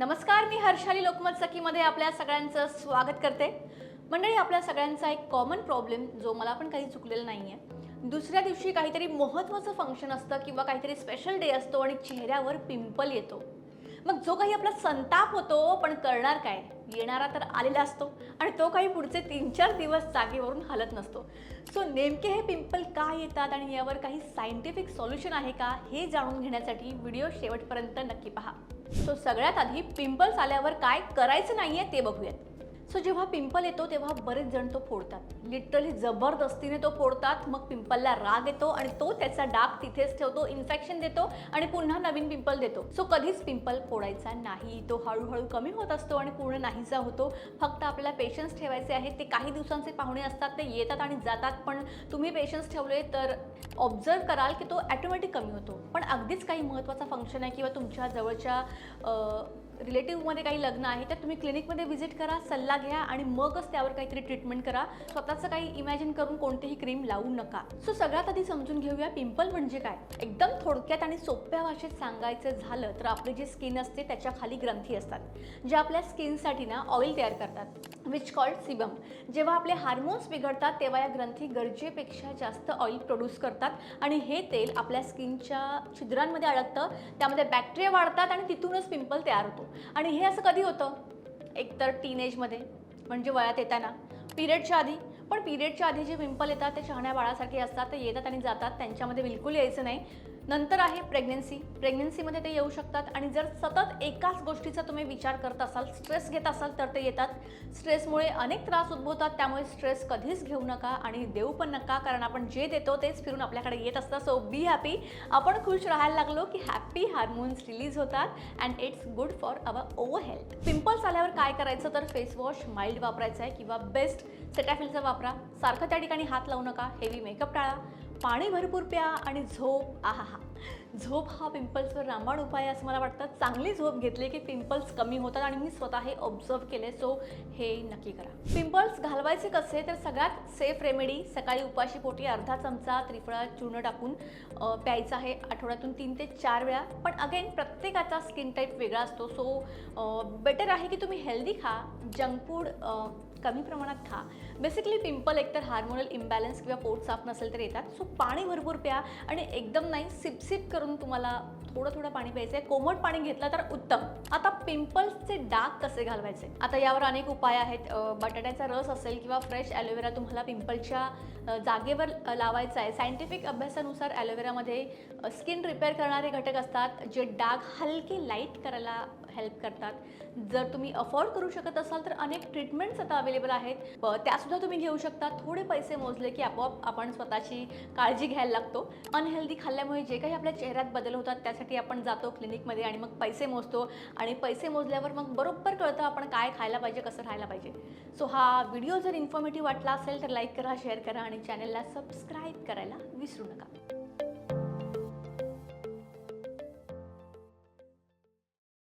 नमस्कार मी हर्षाली लोकमत सखीमध्ये आपल्या सगळ्यांचं स्वागत करते. मंडळी आपल्या सगळ्यांचा एक कॉमन प्रॉब्लेम जो मला पण काही चुकलेला नाही आहे दुसऱ्या दिवशी काहीतरी महत्त्वाचं फंक्शन असतं किंवा काहीतरी स्पेशल डे असतो आणि चेहऱ्यावर पिंपल येतो. मग जो काही आपला संताप होतो पण करणार काय? येणारा तर आलेला असतो आणि तो काही पुढचे तीन चार दिवस जागेवरून हलत नसतो. सो नेमके हे पिंपल का येतात आणि यावर काही सायंटिफिक सोल्युशन आहे का हे जाणून घेण्यासाठी व्हिडिओ शेवटपर्यंत नक्की पहा. सो सगळ्यात आधी पिंपल्स आल्यावर काय करायचं नाहीये ते बघूयात. सो जेव्हा पिंपल येतो तेव्हा बरेच जण तो फोडतात. लिटरली जबरदस्तीने तो फोडतात मग पिंपलला राग येतो आणि तो त्याचा डाग तिथेच ठेवतो इन्फेक्शन देतो आणि पुन्हा नवीन पिंपल देतो. सो कधीच पिंपल फोडायचा नाही. तो हळूहळू कमी होत असतो आणि पूर्ण नाहीसा होतो. फक्त आपल्याला पेशन्स ठेवायचे आहेत. ते काही दिवसांचे पाहुणे असतात ते येतात आणि जातात. पण तुम्ही पेशन्स ठेवले तर ऑब्झर्व कराल की तो ॲटोमॅटिक कमी होतो. पण अगदीच काही महत्त्वाचा फंक्शन आहे किंवा तुमच्या जवळच्या रिलेटिव्हमध्ये काही लग्न आहे तर तुम्ही क्लिनिकमध्ये व्हिजिट करा. सल्ला घ्या आणि मगच त्यावर काहीतरी ट्रीटमेंट करा. स्वतःचं काही इमॅजिन करून कोणतीही क्रीम लावू नका. सो सगळ्यात आधी समजून घेऊया पिंपल म्हणजे काय? एकदम थोडक्यात आणि सोप्या भाषेत सांगायचं झालं तर आपली जी स्किन असते त्याच्याखाली ग्रंथी असतात. जे आपल्या स्किनसाठी ना ऑइल तयार करतात. विच कॉल्ड सिबम जेव्हा आपले हार्मोन्स बिघडतात तेव्हा या ग्रंथी गरजेपेक्षा जास्त ऑइल प्रोड्यूस करतात. आणि हे तेल आपल्या स्किनच्या छिद्रांमध्ये अडकतं त्यामध्ये बॅक्टेरिया वाढतात आणि तिथूनच पिंपल तयार होतो. आणि हे असं कधी होतं? एकतर टीनेजमध्ये म्हणजे वयात येताना. पिरियडच्या आधी पण पिरियडच्या आधी जे पिंपल येतात ते शहाण्या बाळासारखे असतात ते येतात आणि जातात. त्यांच्यामध्ये बिलकुल यायचं नाही. नंतर आहे प्रेग्नेन्सी प्रेग्नेन्सीमध्ये ते येऊ शकतात आणि जर सतत एकाच गोष्टीचा तुम्ही विचार करत असाल स्ट्रेस घेत असाल तर ते येतात. स्ट्रेसमुळे अनेक त्रास उद्भवतात त्यामुळे स्ट्रेस कधीच घेऊ नका आणि देऊ पण नका कारण आपण जे देतो तेच फिरून आपल्याकडे येत असतं. सो बी हॅपी आपण खुश राहायला लागलो की हॅपी हार्मोन्स रिलीज होतात and it's good for our over health pimples आल्यावर काय करायचं? तर फेसवॉश माइल्ड वापरायचा आहे किंवा बेस्ट सेटॅफिलचा वापरा. सारखं त्या ठिकाणी हात लावू नका हेवी मेकअप टाळा. पाणी भरपूर प्या आणि झोप आहा हा झोप हा पिंपल्सवर रामबाण उपाय आहे असं मला वाटतं. चांगली झोप घेतली की पिंपल्स कमी होतात आणि मी स्वतः हे ऑब्झर्व केले सो हे नक्की करा. पिंपल्स घालवायचे कसे? तर सगळ्यात सेफ रेमेडी सकाळी उपाशी पोटी अर्धा चमचा त्रिफळा चूर्ण टाकून प्यायचं आहे आठवड्यातून तीन ते चार वेळा. पण अगेन प्रत्येकाचा स्किन टाईप वेगळा असतो सो बेटर आहे की तुम्ही हेल्दी खा जंक फूड कमी प्रमाणात खा. बेसिकली पिंपल एकतर हार्मोनल इम्बॅलन्स किंवा पोट साफ नसेल तर येतात. सो पाणी भरपूर प्या आणि एकदम नाही सिपसिप करून तुम्हाला थोडं थोडं पाणी प्यायचं आहे कोमट पाणी घेतलं तर उत्तम. आता पिंपल्सचे डाग कसे घालवायचे? आता यावर अनेक उपाय आहेत. बटाट्याचा रस असेल किंवा फ्रेश ॲलोवेरा तुम्हाला पिंपलच्या जागेवर लावायचा आहे. सायंटिफिक अभ्यासानुसार ॲलोवेरामध्ये स्किन रिपेअर करणारे घटक असतात जे डाग हलके लाइट करायला हेल्प करतात. जर तुम्ही अफोर्ड करू शकत असाल तर अनेक ट्रीटमेंट्स आता अवेलेबल आहेत. त्यासुद्धा तुम्ही घेऊ शकता. थोडे पैसे मोजले की आपोआप आपण स्वतःची काळजी घ्यायला लागतो. अनहेल्दी खाल्ल्यामुळे जे काही आपल्या चेहऱ्यात बदल होतात त्यासाठी आपण जातो क्लिनिकमध्ये आणि मग पैसे मोजतो. आणि पैसे मोजल्यावर मग बरोबर कळतं आपण काय खायला पाहिजे कसं राहायला पाहिजे. सो हा व्हिडिओ जर इन्फॉर्मेटिव्ह वाटला असेल तर लाईक करा शेअर करा आणि चॅनलला सबस्क्राईब करायला विसरू नका.